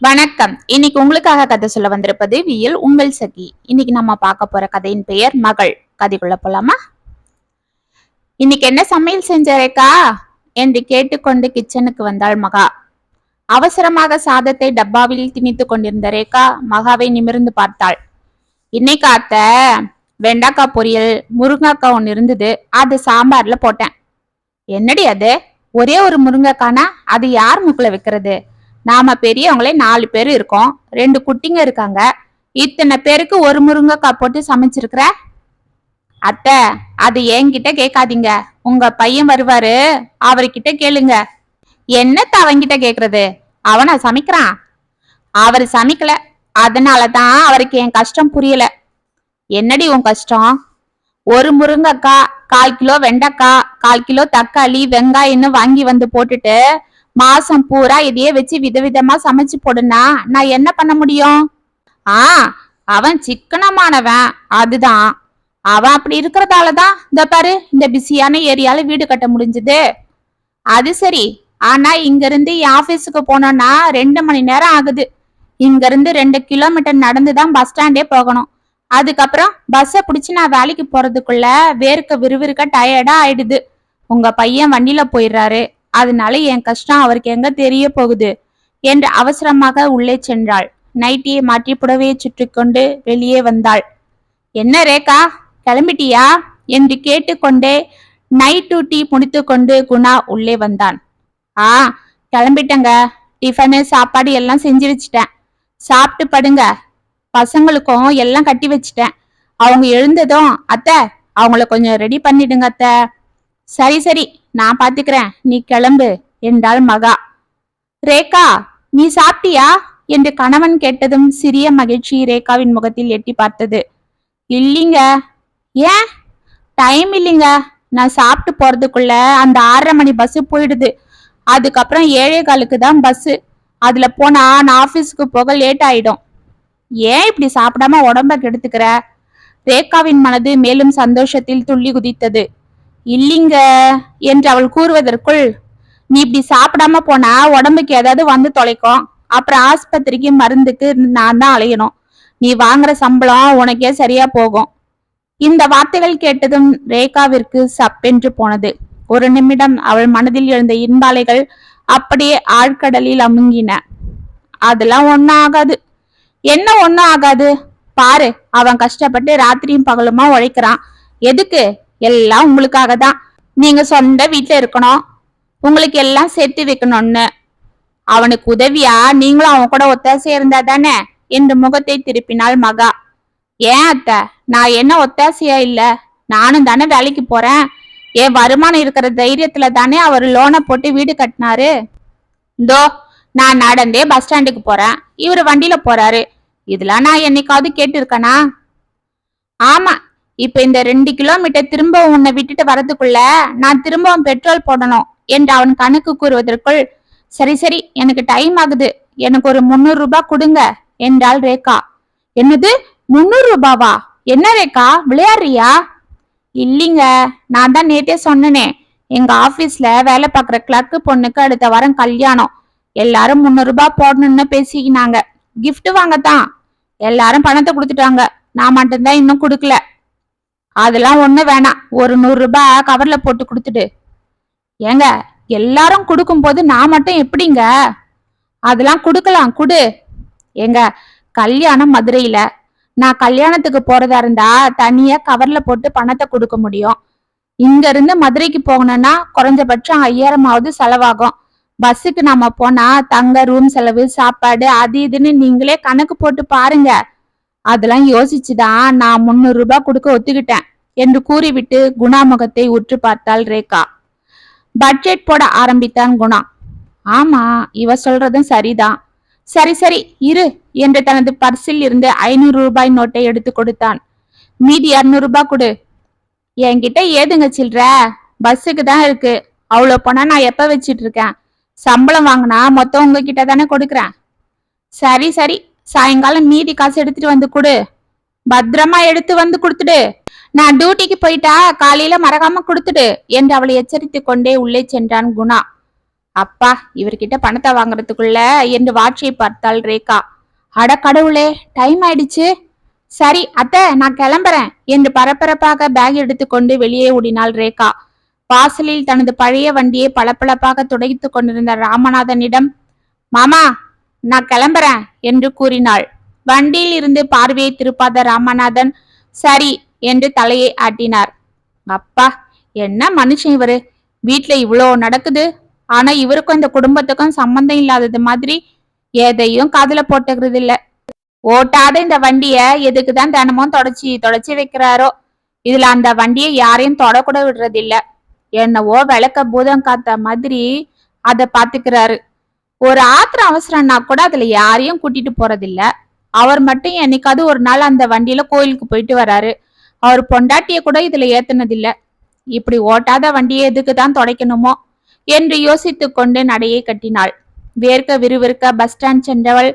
வணக்கம். இன்னைக்கு உங்களுக்காக கதை சொல்ல வந்திருப்பது வியல் உங்கள் சகி. இன்னைக்கு நம்ம பார்க்க போற கதையின் பெயர் மகள். கதைக்குள்ள போலாமா? இன்னைக்கு என்ன சமையல் செஞ்ச ரேகா என்று கேட்டுக்கொண்டு கிச்சனுக்கு வந்தாள் மகா. அவசரமாக சாதத்தை டப்பாவில் திணித்து கொண்டிருந்த ரேகா மகாவை நிமிர்ந்து பார்த்தாள். இன்னைக்கு அத்த வெண்டாக்காய் பொரியல் முருங்கைக்காய் ஒன்று இருந்தது. அது சாம்பார்ல போட்டேன். என்னடி அது? ஒரே ஒரு முருங்கைக்கானா? அது யார் மூக்கில் வைக்கிறது? நாம பெரியவங்களே நாலு பேர் இருக்கோம். ரெண்டு குட்டிங்க இருக்காங்க. இத்தனை பேருக்கு ஒரு முருங்கைக்காய் போட்டு சமைச்சிருக்கிற? அத்தை அது என்கிட்ட கேட்காதீங்க. உங்க பையன் வருவாரு. அவர்கிட்ட கேளுங்க. என்னத்த அவன்கிட்ட கேக்குறது? அவனா சமைக்கிறான். அவர் சமைக்கல. அதனாலதான் அவருக்கு என் கஷ்டம் புரியல. என்னடி உன் கஷ்டம்? ஒரு முருங்கக்காய் கால் கிலோ வெண்டைக்காய் கால் கிலோ தக்காளி வெங்காயம்னு வாங்கி வந்து போட்டுட்டு மாசம் பூரா இதையே வச்சு விதவிதமா சமைச்சு போடுனா நான் என்ன பண்ண முடியும்? ஆ அவன் சிக்கனமானவன். அதுதான். அவன் அப்படி இருக்கிறதால தான் இந்த பாரு இந்த பிஸியான ஏரியால வீடு கட்ட முடிஞ்சது. அது சரி. ஆனா இங்க இருந்து என் ஆபீஸுக்கு போனோம்னா ரெண்டு மணி நேரம் ஆகுது. இங்க இருந்து ரெண்டு கிலோமீட்டர் நடந்து தான் பஸ் ஸ்டாண்டே போகணும். அதுக்கப்புறம் பஸ்ஸை பிடிச்சி நான் வேலைக்கு போறதுக்குள்ள வேர்க்க விறுவிறுக்க டயர்டா ஆயிடுது. உங்க பையன் வண்டியில போயிடுறாரு. அதனால என் கஷ்டம் அவருக்கு எங்க தெரிய போகுது? என்று அவசரமாக உள்ளே சென்றாள். நைட்டியை மாற்றி புடவையை சுற்றிக்கொண்டு வெளியே வந்தாள். என்ன ரேகா கிளம்பிட்டியா? என்று கேட்டுக்கொண்டே நைட் டியூட்டி முடித்துக்கொண்டு குணா உள்ளே வந்தான். ஆ கிளம்பிட்டேங்க. டிஃபனு சாப்பாடு எல்லாம் செஞ்சு வச்சிட்டேன். சாப்பிட்டு படுங்க. பசங்களுக்கும் எல்லாம் கட்டி வச்சிட்டேன். அவங்க எழுந்ததும் அத்தை அவங்கள கொஞ்சம் ரெடி பண்ணிடுங்க அத்தை. சரி சரி நான் பாத்துக்கிறேன். நீ கிளம்பு என்றாள் மகா. ரேகா நீ சாப்பிட்டியா? என்று கணவன் கேட்டதும் சிறிய மகிழ்ச்சி ரேகாவின் முகத்தில் எட்டி பார்த்தது. இல்லைங்க. ஏன்? டைம் இல்லைங்க. நான் சாப்பிட்டு போறதுக்குள்ள அந்த ஆறரை மணி பஸ் போயிடுது. அதுக்கப்புறம் ஏழே காலுக்கு தான் பஸ் அதுல போனா நான் ஆபீஸ்க்கு போக லேட் ஆயிடும். ஏன் இப்படி சாப்பிடாம உடம்ப கெடுத்துக்கிற? ரேகாவின் மனது மேலும் சந்தோஷத்தில் துள்ளி குதித்தது. இல்லைங்க என்று அவள் கூறுவதற்குள் நீ இப்படி சாப்பிடாம போனா உடம்புக்கு ஏதாவது வந்து தொலைக்கும். அப்புறம் ஆஸ்பத்திரிக்கு மருந்துக்கு நான் தான் அலையணும். நீ வாங்குற சம்பளம் உனக்கே சரியா போகும். இந்த வார்த்தைகள் கேட்டதும் ரேகாவிற்கு சப்பென்று போனது. ஒரு நிமிடம் அவள் மனதில் எழுந்த இன்பாலைகள் அப்படியே ஆழ்கடலில் அமுங்கின. அதெல்லாம் ஒன்றும் ஆகாது. என்ன ஒன்றும் ஆகாது? பாரு அவன் கஷ்டப்பட்டு ராத்திரியும் பகலுமா உழைக்கிறான். எதுக்கு? எல்லாம் உங்களுக்காக தான் நீங்க சொந்த வீட்டுல இருக்கணும். உங்களுக்கு எல்லாம் சேர்த்து வைக்கணும்னு. அவனுக்கு உதவியா நீங்களும் அவன் கூட ஒத்தாசையா இருந்தா தானே என்று முகத்தை திருப்பினாள் மகா. ஏன் அத்தை? நான் என்ன ஒத்தாசையா இல்ல? நானும் தானே வேலைக்கு போறேன். என் வருமானம் இருக்கிற தைரியத்துல தானே அவர் லோனை போட்டு வீடு கட்டினாரு. இந்தோ நான் நடந்தே பஸ் ஸ்டாண்டுக்கு போறேன். இவர் வண்டியில போறாரு. இதெல்லாம் நான் என்னைக்காவது கேட்டிருக்கனா? ஆமா இப்ப இந்த ரெண்டு கிலோமீட்டர் திரும்ப உன்னை விட்டுட்டு வரதுக்குள்ள நான் திரும்பவும் பெட்ரோல் போடணும் என்று அவன் கணக்கு கூறுவதற்குள் சரி சரி எனக்கு டைம் ஆகுது. எனக்கு ஒரு முந்நூறு ரூபாய் கொடுங்க என்றாள் ரேகா. என்னது? முந்நூறு ரூபாவா? என்ன ரேகா விளையாடுறியா? இல்லைங்க நான் தான் நேத்தே சொன்னனே எங்க ஆபீஸ்ல வேலை பார்க்குற கிளர்க்கு பொண்ணுக்கு அடுத்த வாரம் கல்யாணம். எல்லாரும் முந்நூறு ரூபாய் போடணும்னு பேசிக்கினாங்க. கிஃப்ட் வாங்கத்தான். எல்லாரும் பணத்தை கொடுத்துட்டாங்க. நான் மட்டும்தான் இன்னும் கொடுக்கல. அதெல்லாம் ஒன்றும் வேணாம். ஒரு நூறுரூபா கவரில் போட்டு கொடுத்துடு. ஏங்க எல்லாரும் கொடுக்கும்போது நான் மட்டும் எப்படிங்க? அதெல்லாம் கொடுக்கலாம் கொடு. ஏங்க கல்யாணம் மதுரையில. நான் கல்யாணத்துக்கு போறதா இருந்தா தனியா கவர்ல போட்டு பணத்தை கொடுக்க முடியும். இங்க இருந்து மதுரைக்கு போகணும்னா குறைஞ்சபட்சம் ஐயாயிரமாவது செலவாகும். பஸ்ஸுக்கு நாம போனா தங்க ரூம் செலவு சாப்பாடு அது இதுன்னு நீங்களே கணக்கு போட்டு பாருங்க. அதெல்லாம் யோசிச்சுதான் நான் முந்நூறு ரூபாய் கொடுக்க ஒத்துக்கிட்டேன் என்று கூறிவிட்டு குணா முகத்தை உற்று பார்த்தாள் ரேகா. பட்ஜெட் போட ஆரம்பித்தான் குணா. ஆமா இவ சொல்றதும் சரிதான். சரி சரி இரு என்று தனது பர்சில் இருந்து ஐநூறு ரூபாய் நோட்டை எடுத்து கொடுத்தான். மீதி இருநூறு ரூபாய் கொடு. என்கிட்ட ஏதுங்க சில்ற? பஸ்ஸுக்கு தான் இருக்கு. அவ்வளோ போனா நான் எப்ப வச்சிட்டு இருக்கேன்? சம்பளம் வாங்கினா மொத்தம் உங்ககிட்ட தானே கொடுக்குறேன். சரி சரி சாயங்காலம் மீதி காசு எடுத்துட்டு வந்து கொடு. பத்திரமா எடுத்து வந்து கொடுத்துடு. நான் டியூட்டிக்கு போயிட்டா காலையில மறக்காம கொடுத்துடு என்று அவளை எச்சரித்து கொண்டே உள்ளே சென்றான் குணா. அப்பா இவர்கிட்ட பணத்தை வாங்குறதுக்குள்ள என்று வாட்சியை பார்த்தாள் ரேகா. அட கடவுளே டைம் ஆயிடுச்சு. சரி அத்தை நான் கிளம்புறேன் என்று பரபரப்பாக பேக் எடுத்துக்கொண்டு வெளியே ஓடினாள் ரேகா. வாசலில் தனது பழைய வண்டியை பளபளப்பாக துடைத்து கொண்டிருந்த ராமநாதனிடம் மாமா நான் கிளம்புறேன் என்று கூறினாள். வண்டியில் இருந்து பார்வையை திருப்பாத ராமநாதன் சரி என்று தலையை ஆட்டினார். அப்பா என்ன மனுஷன் இவரு? வீட்டுல இவ்வளோ நடக்குது. ஆனா இவருக்கும் இந்த குடும்பத்துக்கும் சம்பந்தம் இல்லாதது மாதிரி எதையும் காதுல போட்டுக்கிறது இல்ல. ஓட்டாத இந்த வண்டிய எதுக்குதான் தினமும் தொடச்சி தொடச்சி வைக்கிறாரோ? இதுல அந்த வண்டியை யாரையும் தொடக்கூட விடுறது இல்ல என்னவோ விளக்க பூதம் காத்த மாதிரி அதை பாத்துக்கிறாரு ஒரு ஆத்திரம் அவசரம்னா கூட அதுல யாரையும் கூட்டிட்டு போறதில்ல. அவர் மட்டும் என்னைக்காவது ஒரு நாள் அந்த வண்டியில கோயிலுக்கு போயிட்டு வராரு. அவர் பொண்டாட்டிய கூட இதுல ஏத்துனதில்ல. இப்படி ஓட்டாத வண்டியை எதுக்கு தான் துடைக்கணுமோ? என்று யோசித்து கொண்டு நடையை கட்டினாள். வேர்க்க விறுவிறுக்க பஸ் ஸ்டாண்ட் சென்றவள்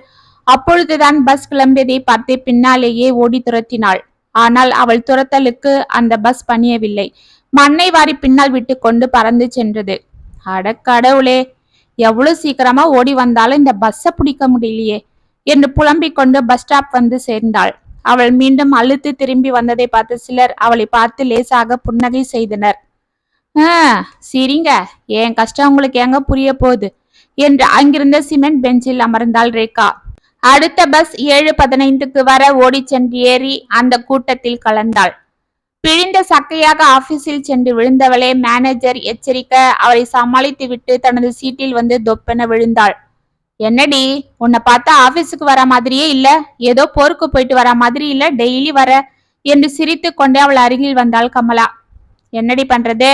அப்பொழுதுதான் பஸ் கிளம்பியதை பார்த்து பின்னாலேயே ஓடி துரத்தினாள். ஆனால் அவள் துரத்தலுக்கு அந்த பஸ் பணியவில்லை. மண்ணை வாரி பின்னால் விட்டு கொண்டு பறந்து சென்றது. அட கடவுளே! எவ்வளவு சீக்கிரமா ஓடி வந்தாலும் இந்த பஸ்ஸை பிடிக்க முடியலையே என்று புலம்பிக் கொண்டு பஸ் ஸ்டாப் வந்து சேர்ந்தாள். அவள் மீண்டும் அழுத்து திரும்பி வந்ததை பார்த்து சிலர் அவளை பார்த்து லேசாக புன்னகை செய்தனர். ஆ சரிங்க. என் கஷ்டம் உங்களுக்கு எங்க புரிய போகுது? என்று அங்கிருந்த சிமெண்ட் பெஞ்சில் அமர்ந்தாள் ரேகா. அடுத்த பஸ் ஏழு பதினைந்துக்கு வர ஓடிச் சென்று ஏறி அந்த கூட்டத்தில் கலந்தாள். பிழிந்த சக்கையாக ஆபீஸில் சென்று விழுந்தவளே மேனேஜர் எச்சரிக்க அவளை சமாளித்து விட்டு தனது சீட்டில் வந்து தொப்பென விழுந்தாள். என்னடி உன்னை பார்த்தா ஆபீஸுக்கு வர மாதிரியே இல்ல? ஏதோ போருக்கு போயிட்டு வர மாதிரி இல்ல? டெய்லி வர? என்று சிரித்து கொண்டே அவள் அருகில் வந்தாள் கமலா. என்னடி பண்றது?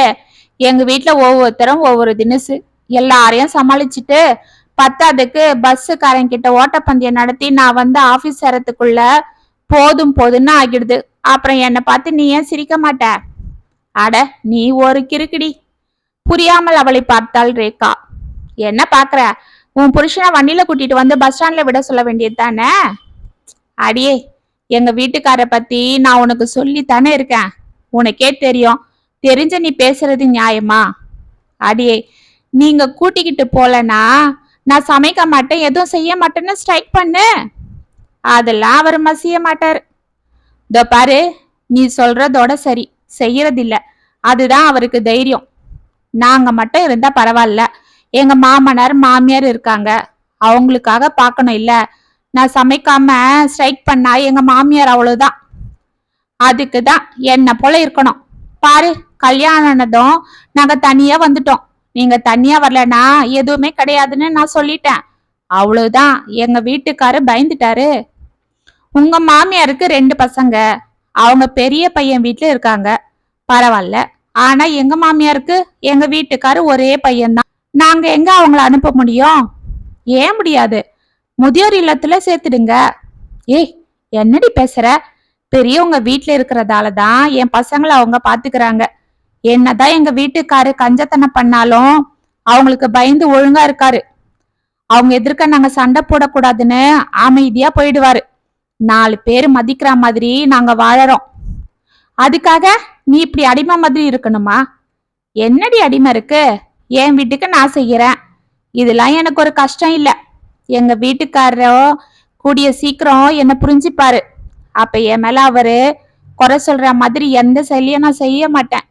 எங்க வீட்டுல ஒவ்வொருத்தரும் ஒவ்வொரு தினசு. எல்லாரையும் சமாளிச்சுட்டு பத்தாதுக்கு பஸ்ஸுக்காரன் கிட்ட ஓட்டப்பந்தயம் நடத்தி நான் வந்து ஆபீஸ் சேரத்துக்குள்ள போதும் போதும்னு ஆகிடுது. அப்புறம் என்னை பார்த்து நீ ஏன் சிரிக்க மாட்ட? அட நீ ஒரு கிறுக்கிடி. புரியாமல் அவளை பார்த்தாள் ரேகா. என்ன பாக்குற உன் புருஷனை வண்டியில கூட்டிட்டு வந்து பஸ் ஸ்டாண்ட்ல விட சொல்ல வேண்டியது தானே? அடியே எங்க வீட்டுக்கார பத்தி நான் உனக்கு சொல்லித்தானே இருக்கேன். உனக்கே தெரியும். தெரிஞ்ச நீ பேசுறது நியாயமா? அடியே நீங்க கூட்டிக்கிட்டு போலனா நான் சமைக்க மாட்டேன் எதுவும் செய்ய மாட்டேன்னு ஸ்ட்ரைக் பண்ணு. அதெல்லாம் அவர் மசிய மாட்டார். இதோ பாரு நீ சொல்றதோட சரி செய்யறதில்ல. அதுதான் அவருக்கு தைரியம். நாங்க மட்டும் இருந்தா பரவாயில்ல. எங்க மாமனார் மாமியார் இருக்காங்க. அவங்களுக்காக பார்க்கணும் இல்ல. நான் சமைக்காம ஸ்ட்ரைக் பண்ணா எங்க மாமியார் அவ்வளவுதான். அதுக்கு தான் என்ன போல இருக்கணும். பாரு கல்யாணம் ஆனதும் நாங்க தனியா வந்துட்டோம். நீங்க தனியா வரலனா எதுவுமே கிடையாதுன்னு நான் சொல்லிட்டேன். அவ்வளவுதான். எங்க வீட்டுக்காரு பயந்துட்டாரு. உங்க மாமியாருக்கு ரெண்டு பசங்க. அவங்க பெரிய பையன் வீட்டுல இருக்காங்க. பரவாயில்ல ஆனா எங்க மாமியாருக்கு எங்க வீட்டுக்காரு ஒரே பையன்தான் நாங்க எங்க அவங்கள அனுப்ப முடியும்? ஏன் முடியாது? முதியோர் இல்லத்துல சேர்த்துடுங்க. ஏய் என்னடி பேசுற? பெரியவங்க வீட்டுல இருக்கிறதால தான் என் பசங்களை அவங்க பாத்துக்கிறாங்க. என்னதான் எங்க வீட்டுக்காரு கஞ்சத்தனம் பண்ணாலும் அவங்களுக்கு பயந்து ஒழுங்கா இருக்காரு. அவங்க எதிர்க்க நாங்க சண்டை போடக்கூடாதுன்னு அமைதியா போயிடுவாரு. நாலு பேர் மதிக்கிற மாதிரி நாங்க வாழறோம். அதுக்காக நீ இப்படி அடிமை மாதிரி இருக்கணுமா? என்னடி அடிமை இருக்கு? என் வீட்டுக்கு நான் செய்யறேன். இதெல்லாம் எனக்கு ஒரு கஷ்டம் இல்ல. எங்க வீட்டுக்காரரோ கூடிய சீக்கிரம் என்ன புரிஞ்சுப்பாரு. அப்ப என் மேல அவரு குறை சொல்ற மாதிரி எந்த செயலையும் நான் செய்ய மாட்டேன்.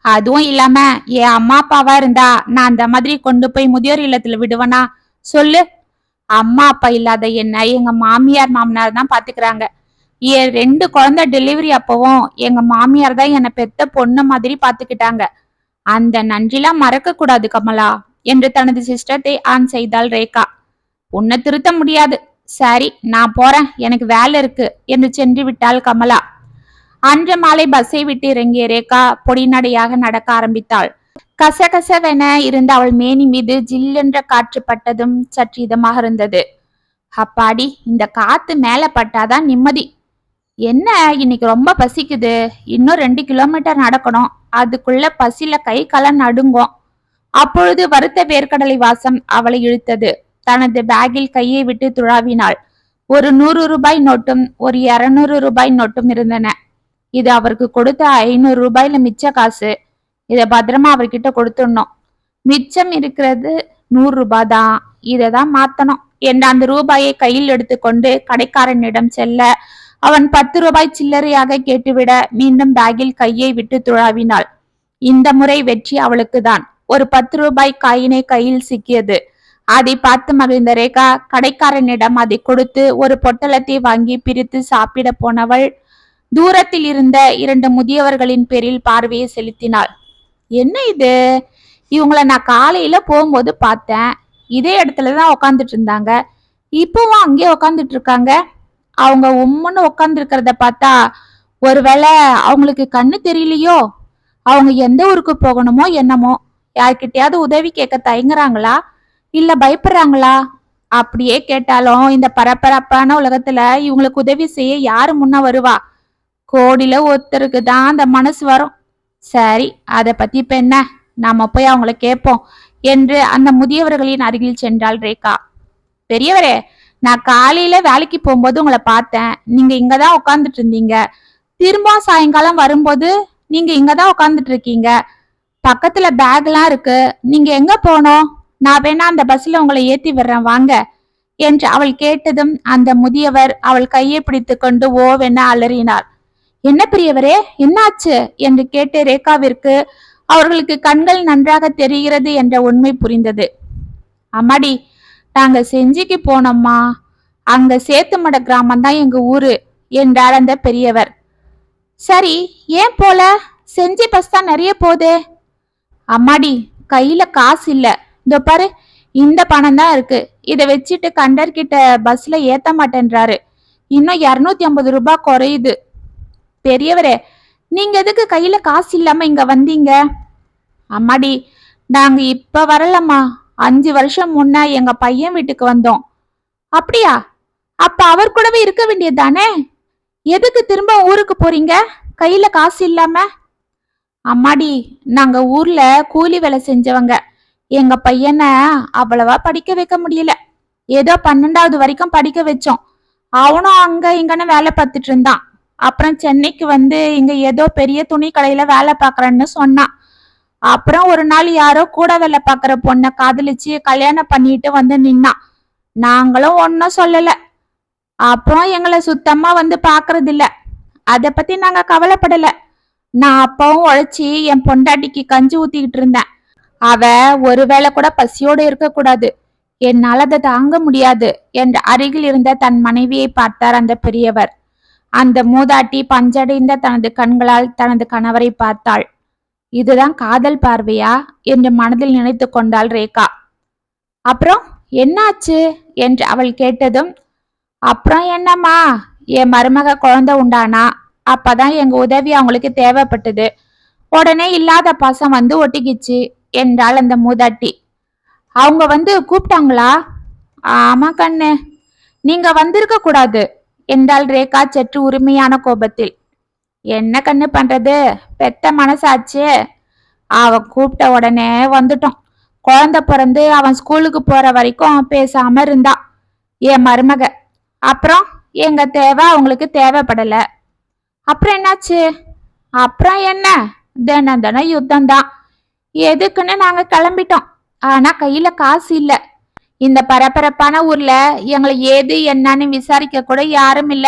அதுவும் இல்லாம என் அம்மா அப்பாவா இருந்தா நான் அந்த மாதிரி கொண்டு போய் முதியோர் இல்லத்துல விடுவேனா? சொல்லு. அம்மா அப்பா இல்லாத என்ன எங்க மாமியார் மாமனார் தான் பாத்துக்கிறாங்க. என் ரெண்டு குழந்தை டெலிவரி அப்பவும் எங்க மாமியார் தான் என்னை பெத்த பொண்ணு மாதிரி பாத்துக்கிட்டாங்க. அந்த நன்றிலாம் மறக்க கூடாது கமலா என்று தனது சிஸ்டத்தை ஆன் செய்தாள் ரேகா. உன்னை திருத்த முடியாது. சரி நான் போறேன். எனக்கு வேலை இருக்கு என்று சென்று விட்டாள் கமலா. அன்று மாலை பஸ்ஸை விட்டு இறங்கிய ரேகா பொடிநடையாக நடக்க ஆரம்பித்தாள். கசகசவென இருந்த அவள் மேனி மீது ஜில்லென்ற காற்று பட்டதும் சற்று இதமாக இருந்தது. அப்பாடி இந்த காத்து மேல பட்டாதான் நிம்மதி. என்ன இன்னைக்கு ரொம்ப பசிக்குது. இன்னும் ரெண்டு கிலோமீட்டர் நடக்கணும். அதுக்குள்ள பசியில கை காலம் நடுங்கும். அப்பொழுது வறுத்த வேர்க்கடலை வாசம் அவளை இழுத்தது. தனது பேக்கில் கையை விட்டு துழாவினாள். ஒரு நூறு ரூபாய் நோட்டும் ஒரு இருநூறு ரூபாய் நோட்டும் இருந்தன. இது அவருக்கு கொடுத்த ஐநூறு ரூபாயில மிச்ச காசு. இதை பத்திரமா அவர்கிட்ட கொடுத்துடணும். மிச்சம் இருக்கிறது நூறு ரூபாய் தான் இதை தான் மாத்தணும். என்ற அந்த ரூபாயை கையில் எடுத்துக்கொண்டு கடைக்காரனிடம் செல்ல அவன் பத்து ரூபாய் சில்லறையாக கேட்டுவிட மீண்டும் பேக்கில் கையை விட்டு துழாவினாள். இந்த முறை வெற்றி அவளுக்கு தான் ஒரு பத்து ரூபாய் காயினை கையில் சிக்கியது. அதை பார்த்து மகிழ்ந்த ரேகா கடைக்காரனிடம் அதை கொடுத்து ஒரு பொட்டலத்தை வாங்கி பிரித்து சாப்பிட போனவள் தூரத்தில் இருந்த இரண்டு முதியவர்களின் பேரில் பார்வையை செலுத்தினாள். என்ன இது? இவங்கள நான் காலையில போகும்போது பார்த்தேன். இதே இடத்துல தான் உக்காந்துட்டு இருந்தாங்க. இப்பவும் அங்கேயே உக்காந்துட்டு இருக்காங்க. அவங்க உம்முன்னு உட்காந்துருக்கிறத பார்த்தா ஒருவேளை அவங்களுக்கு கண்ணு தெரியலையோ? அவங்க எந்த ஊருக்கு போகணுமோ என்னமோ? யார்கிட்டயாவது உதவி கேட்க தயங்குறாங்களா? இல்ல பயப்படுறாங்களா? அப்படியே கேட்டாலும் இந்த பரபரப்பான உலகத்துல இவங்களுக்கு உதவி செய்ய யாரு முன்ன வருவா? கோடியில ஒருத்தருக்கு தான் அந்த மனசு வரும். சரி அதை பத்தி இப்ப என்ன? நாம போய் அவங்கள கேட்போம் என்று அந்த முதியவர்களின் அருகில் சென்றாள் ரேகா. பெரியவரே நான் காலையில வேலைக்கு போகும்போது உங்களை பார்த்தேன். நீங்க இங்கதான் உட்காந்துட்டு இருந்தீங்க. திரும்ப சாயங்காலம் வரும்போது நீங்க இங்கதான் உட்காந்துட்டு இருக்கீங்க. பக்கத்துல பேக்லாம் இருக்கு. நீங்க எங்க போனோம்? நான் வேணா அந்த பஸ்ல உங்களை ஏத்தி விடுறேன். வாங்க என்று அவள் கேட்டதும் அந்த முதியவர் அவள் கையை பிடித்து கொண்டு ஓவென அலறினார் என்ன பெரியவரே என்னாச்சு? என்று கேட்டு ரேகாவிற்கு அவர்களுக்கு கண்கள் நன்றாக தெரிகிறது என்ற உண்மை புரிந்தது. அம்மாடி நாங்க செஞ்சிக்கு போனோம்மா. அங்க சேத்துமட கிராமம் தான் எங்க ஊரு என்றார் அந்த பெரியவர். சரி ஏன் போல? செஞ்சி பஸ் தான் நிறைய போதே. அம்மாடி கையில காசு இல்ல. இதோ பாரு இந்த பணம் தான் இருக்கு. இதை வச்சுட்டு கண்டர்கிட்ட பஸ்ல ஏத்த மாட்டேன்றாரு இன்னும் இருநூத்தி ஐம்பது ரூபாய் குறையுது. பெரியவரே நீங்க எதுக்கு கையில காசு இல்லாம இங்க வந்தீங்க? அம்மாடி நாங்க இப்ப வரலம்மா. அஞ்சு வருஷம் முன்ன எங்க பையன் வீட்டுக்கு வந்தோம். அப்படியா? அப்ப அவர் கூடவே இருக்க வேண்டியது தானே எதுக்கு திரும்ப ஊருக்கு போறீங்க? கையில காசு இல்லாம? அம்மாடி நாங்க ஊர்ல கூலி வேலை செஞ்சவங்க. எங்க பையனை அவ்வளவா படிக்க வைக்க முடியல. ஏதோ பன்னெண்டாவது வரைக்கும் படிக்க வச்சோம். அவனும் அங்க இங்கன்னு வேலை பார்த்துட்டு இருந்தான். அப்புறம் சென்னைக்கு வந்து இங்க ஏதோ பெரிய துணி கடையில வேலை பாக்குறேன்னு சொன்னான் அப்புறம் ஒரு நாள் யாரோ கூட வேலை பார்க்குற பொண்ணை காதலிச்சு கல்யாணம் பண்ணிட்டு வந்து நின்னான் நாங்களும் ஒன்றும் சொல்லல. அப்புறம் எங்களை சுத்தமா வந்து பாக்குறது இல்ல அத பத்தி நாங்க கவலைப்படல. நான் அப்பவும் உழைச்சி என் பொண்டாட்டிக்கு கஞ்சி ஊத்திக்கிட்டு இருந்தேன். அவ ஒருவேளை கூட பசியோடு இருக்கக்கூடாது என்னால் அதை தாங்க முடியாது என்று அருகில் இருந்த தன் மனைவியை பார்த்தார் அந்த பெரியவர். அந்த மூதாட்டி பஞ்சடைந்த தனது கண்களால் தனது கணவரை பார்த்தாள். இதுதான் காதல் பார்வையா? என்று மனதில் நினைத்து கொண்டாள் ரேகா. அப்புறம் என்னாச்சு? என்று அவள் கேட்டதும் அப்புறம் என்னம்மா? என் மருமக குழந்தை உண்டானா? அப்பதான் எங்க உதவி அவங்களுக்கு தேவைப்பட்டது. உடனே இல்லாத பாசம் வந்து ஒட்டிக்கிச்சு என்றாள் அந்த மூதாட்டி. அவங்க வந்து கூப்பிட்டாங்களா? ஆமா கண்ணு. நீங்க வந்திருக்க கூடாது. என்றாள் ரேகா சற்று உரிமையான கோபத்தில். என்ன கண்ணு பண்றது? பெத்த மனசாச்சே. அவன் கூப்பிட்ட உடனே வந்துட்டோம். குழந்தை பிறந்து அவன் ஸ்கூலுக்கு போற வரைக்கும் பேசாம இருந்தா. என் மருமக. அப்புறம் எங்க தேவை அவங்களுக்கு தேவைப்படல. அப்புறம் என்னாச்சு? அப்புறம் என்ன? தினம் தினம் யுத்தம் தான் எதுக்குன்னு நாங்க கிளம்பிட்டோம். ஆனா கையில காசு இல்லை. இந்த பரபரப்பான ஊர்ல எங்களை ஏது என்னன்னு விசாரிக்க கூட யாரும் இல்ல.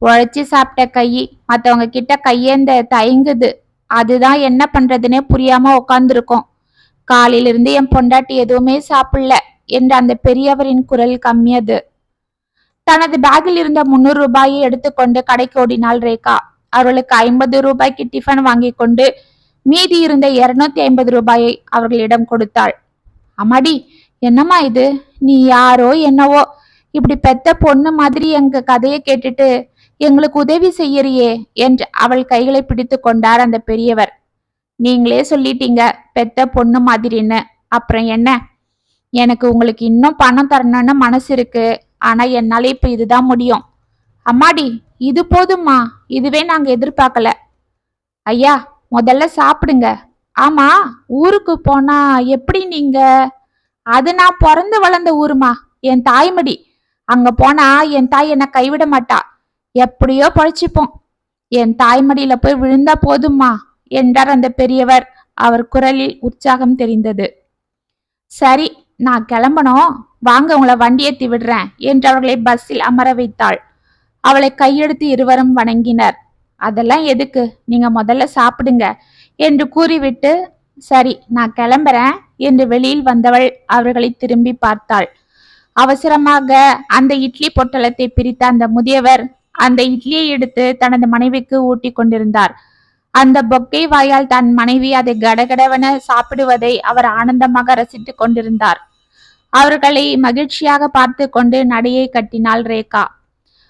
உழைச்சி சாப்பிட்ட கை மத்தவங்க கிட்ட கையேந்த தயங்குது. அதுதான் என்ன பண்றதுன்னே புரியாம உக்காந்துருக்கோம். காலையிலிருந்து என் பொண்டாட்டி எதுவுமே சாப்பிடல என்று அந்த பெரியவரின் குரல் கம்மியது. தனது பேக்கில் இருந்த முன்னூறு ரூபாயை எடுத்துக்கொண்டு கடைக்கு ஓடினாள் ரேகா. அவர்களுக்கு ஐம்பது ரூபாய்க்கு டிஃபன் வாங்கி கொண்டு மீதி இருந்த இருநூத்தி ஐம்பது ரூபாயை அவர்களிடம் கொடுத்தாள். அம்மாடி என்னம்மா இது? நீ யாரோ என்னவோ? இப்படி பெத்த பொண்ணு மாதிரி எங்க கதையை கேட்டுட்டு எங்களுக்கு உதவி செய்யறியே என்று அவள் கைகளை பிடித்து கொண்டார் அந்த பெரியவர். நீங்களே சொல்லிட்டீங்க பெத்த பொண்ணு மாதிரின்னு. அப்புறம் என்ன? எனக்கு உங்களுக்கு இன்னும் பணம் தரணும்னு மனசு இருக்கு. ஆனா என்னால இப்ப இதுதான் முடியும். அம்மாடி இது போதும்மா. இதுவே நாங்க எதிர்பார்க்கல. ஐயா முதல்ல சாப்பிடுங்க. ஆமா ஊருக்கு போனா எப்படி நீங்க அது நான் பிறந்து வளர்ந்த ஊருமா? என் தாய்மடி. அங்க போனா என் தாய் என்னை கைவிட மாட்டா. எப்படியோ பழிச்சுப்போம். என் தாய்மடியில போய் விழுந்தா போதும்மா என்றார் அந்த பெரியவர். அவர் குரலில் உற்சாகம் தெரிந்தது. சரி நான் கிளம்பணும். வாங்க உங்களை வண்டியேத்தி விடுறேன் என்று அவர்களை பஸ்ஸில் அமர வைத்தாள். அவளை கையெடுத்து இருவரும் வணங்கினர். அதெல்லாம் எதுக்கு? நீங்க முதல்ல சாப்பிடுங்க என்று கூறிவிட்டு சரி நான் கிளம்புறேன். என்று வெளியில் வந்தவள் அவர்களை திரும்பி பார்த்தாள். அவசரமாக அந்த இட்லி பொட்டலத்தை பிரித்த அந்த முதியவர் அந்த இட்லியை எடுத்து தனது மனைவிக்கு ஊட்டி கொண்டிருந்தார். அந்த பொக்கை வாயால் தன் மனைவி அதை கடகடவென சாப்பிடுவதை அவர் ஆனந்தமாக ரசித்துக் கொண்டிருந்தார். அவர்களை மகிழ்ச்சியாக பார்த்து கொண்டு நடையை கட்டினாள் ரேகா.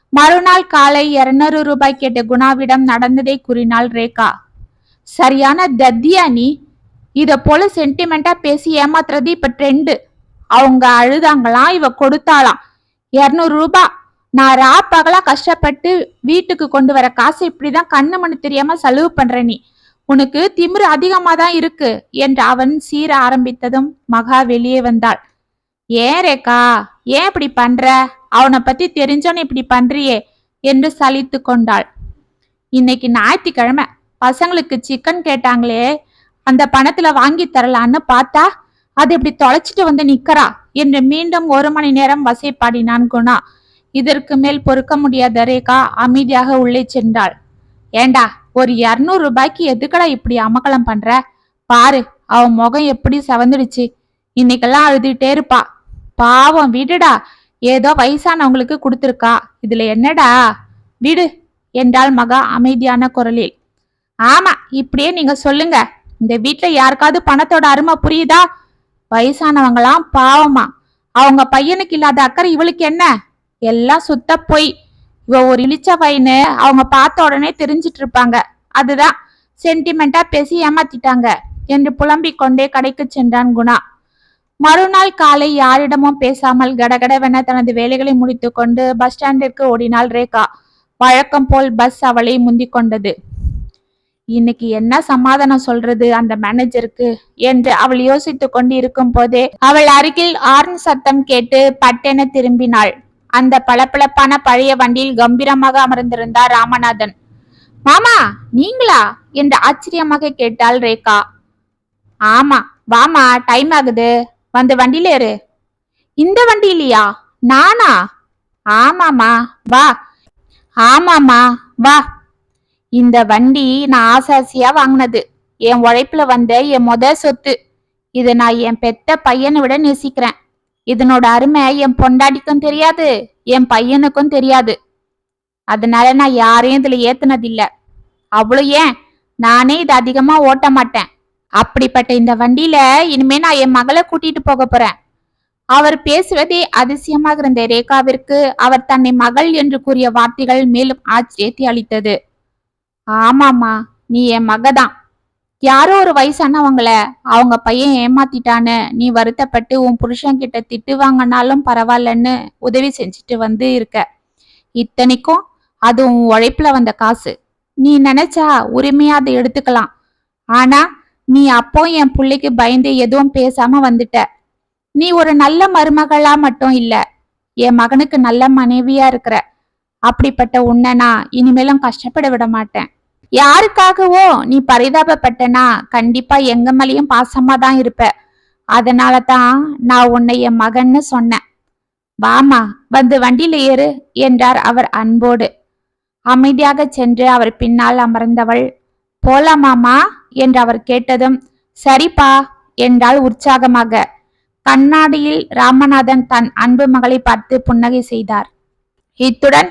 மறுநாள் காலை இருநூறு ரூபாய் கேட்ட குணாவிடம் நடந்ததை கூறினாள் ரேகா. சரியான தத்தியா நீ? இதை போல சென்டிமெண்டா பேசி ஏமாத்துறது இப்ப ட்ரெண்டு அவங்க அழுதாங்களாம் இவ கொடுத்தாளாம் இரநூறுபா நான் ரா பகலா கஷ்டப்பட்டு வீட்டுக்கு கொண்டு வர காசு இப்படிதான் கண்ணு மண்ணு தெரியாம செலவு பண்ற நீ. உனக்கு திமிரு அதிகமா தான் இருக்கு என்று அவன் சீர ஆரம்பித்ததும் மகா வெளியே வந்தாள். ஏன் ரேகா? ஏன் இப்படி பண்ற? அவனை பத்தி தெரிஞ்சோன்னு இப்படி பண்றியே என்று சலித்து கொண்டாள். இன்னைக்கு ஞாயிற்றுக்கிழமை. பசங்களுக்கு சிக்கன் கேட்டாங்களே அந்த பணத்துல வாங்கி தரலான்னு பார்த்தா அது இப்படி தொலைச்சிட்டு வந்து நிக்கிறா என்று மீண்டும் ஒரு மணி நேரம் வசைப்பாடினான் குணா. இதற்கு மேல் பொறுக்க முடியாத ரேகா அமைதியாக உள்ளே சென்றாள். ஏண்டா ஒரு இருநூறு ரூபாய்க்கு எதுக்கடா இப்படி அமக்கலம் பண்ற? பாரு அவன் முகம் எப்படி செவந்துடுச்சு. இன்னைக்கெல்லாம் அழுதுகிட்டே இருப்பா. பாவம் விடுடா. ஏதோ வயசானவங்களுக்கு கொடுத்துருக்கா. இதுல என்னடா? விடு என்றாள் மகா அமைதியான குரலில். ஆமா இப்படியே நீங்க சொல்லுங்க. இந்த வீட்டுல யாருக்காவது பணத்தோட அருமை புரியுதா? வயசானவங்களாம் பாவமா. அவங்க பையனுக்கு இல்லாத அக்கறை இவளுக்கு என்ன? எல்லாம் சுத்த போய். இவ ஒரு இழிச்ச பையனு அவங்க பார்த்த உடனே தெரிஞ்சிட்டு இருப்பாங்க. அதுதான். சென்டிமெண்டா பேசி ஏமாத்திட்டாங்க. என்று புலம்பிக் கொண்டே கடைக்கு சென்றான் குணா. மறுநாள் காலை யாரிடமும் பேசாமல் கடகடவென தனது வேலைகளை முடித்துக்கொண்டு பஸ் ஸ்டாண்டிற்கு ஓடினாள் ரேகா. வழக்கம் போல் பஸ் அவளை முந்திக் கொண்டது. இன்னைக்கு என்ன சமாதானம் சொல்றது அந்த மேனேஜருக்கு என்று அவள் யோசித்துக் கொண்டு இருக்கும் போதே அவள் அருகில் ஆர்ன் சத்தம் கேட்டு பட்டென திரும்பினாள். அந்த பளபளப்பான பழைய வண்டியில் கம்பீரமாக அமர்ந்திருந்தார் ராமநாதன். மாமா நீங்களா? என்று ஆச்சரியமாக கேட்டாள் ரேகா. ஆமா வாமா டைம் ஆகுது. வந்து வண்டியில ஏறு. இந்த வண்டியிலயா? நானா? ஆமாமா வா. ஆமாமா வா. இந்த வண்டி நான் ஆசாசியா வாங்கினது. என் உழைப்புல வந்த என் மொத சொத்து. இதை நான் என் பெத்த பையனை விட நேசிக்கிறேன். இதனோட அருமை என் பொண்டாட்டிக்கும் தெரியாது என் பையனுக்கும் தெரியாது. அதனால நான் யாரையும் இதுல ஏத்துனதில்ல. அவ்வளோ ஏன்? நானே இது அதிகமா ஓட்ட மாட்டேன். அப்படிப்பட்ட இந்த வண்டியில இனிமே நான் என் மகளை கூட்டிட்டு போக போறேன். அவர் பேசுவதே அதிசயமாக இருந்த ரேகாவிற்கு. அவர் தன்னை மகள் என்று கூறிய வார்த்தைகள் மேலும் ஆச்சரியத்தை அளித்தது. ஆமாமா நீ என் மகதான். யாரோ ஒரு வயசானவங்கள அவங்க பையன் ஏமாத்திட்டான்னு நீ வருத்தப்பட்டு உன் புருஷன் கிட்ட திட்டு வாங்கினாலும் பரவாயில்லன்னு உதவி செஞ்சுட்டு வந்து இருக்க. இத்தனைக்கும் அது உன் உழைப்புல வந்த காசு. நீ நினைச்சா உரிமையா அதை எடுத்துக்கலாம். ஆனா நீ அப்போ என் பிள்ளைக்கு பயந்து எதுவும் பேசாம வந்துட்ட. நீ ஒரு நல்ல மருமகளா மட்டும் இல்ல என் மகனுக்கு நல்ல மனைவியா இருக்கிற. அப்படிப்பட்ட உன்னை நான் இனிமேலும் கஷ்டப்பட விட மாட்டேன். யாருக்காகவோ நீ பரிதாபப்பட்டனா கண்டிப்பா எங்க மேலேயும் பாசமா தான் இருப்ப. அதனால தான் நான் உன்னை என் மகன்னு சொன்னேன். வாமா வந்து வண்டியில ஏறு என்றார் அவர் அன்போடு. அமைதியாக சென்று அவர் பின்னால் அமர்ந்தவள் போலாமாமா என்று அவர் கேட்டதும் சரிப்பா என்றாள் உற்சாகமாக. கண்ணாடியில் ராமநாதன் தன் அன்பு மகளை பார்த்து புன்னகை செய்தார். இத்துடன்